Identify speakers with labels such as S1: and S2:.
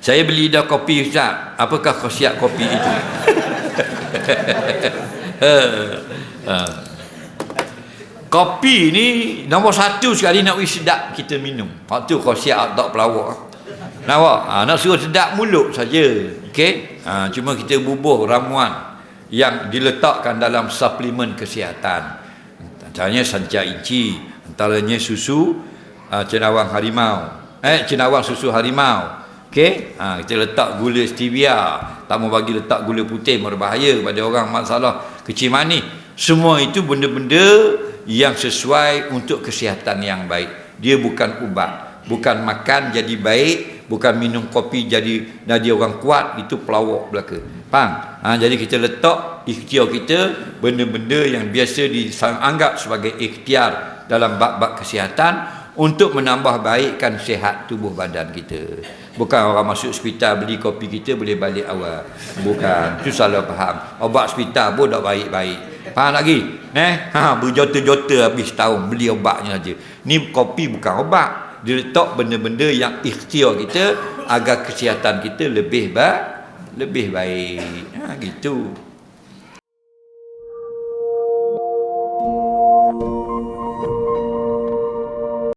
S1: Saya beli dah kopi Ustaz. Apakah khasiat kopi itu? Ha. Kopi ni nombor satu sekali nak wis sedap kita minum. Waktu khasiat tak pelawak. Nampak? Ha, nak suruh sedap mulut saja. Okey? Ha, cuma kita bubuh ramuan yang diletakkan dalam suplemen kesihatan. Antaranya sanca inci, antaranya susu uh, cenawang harimau. Eh, cenawang susu harimau. Okey? Ha, kita letak gula stevia. Tak mau bagi letak gula putih berbahaya kepada orang masalah kecil manis. Semua itu benda-benda yang sesuai untuk kesihatan yang baik. Dia bukan ubat. Bukan makan jadi baik, bukan minum kopi jadi jadi orang kuat, itu pelawak belaka. Faham? Ha, jadi kita letak ikhtiar kita benda-benda yang biasa dianggap sebagai ikhtiar dalam bab-bab kesihatan untuk menambah baikkan sihat tubuh badan kita. Bukan orang masuk hospital beli kopi kita boleh balik awal. Bukan. Itu salah faham. Obat hospital pun tak baik-baik. Faham lagi? Eh? Ha, berjota-jota habis tahun beli obatnya saja. Ni kopi bukan obat. Dia letak benda-benda yang ikhtiar kita agar kesihatan kita lebih baik lebih baik. Ha, gitu.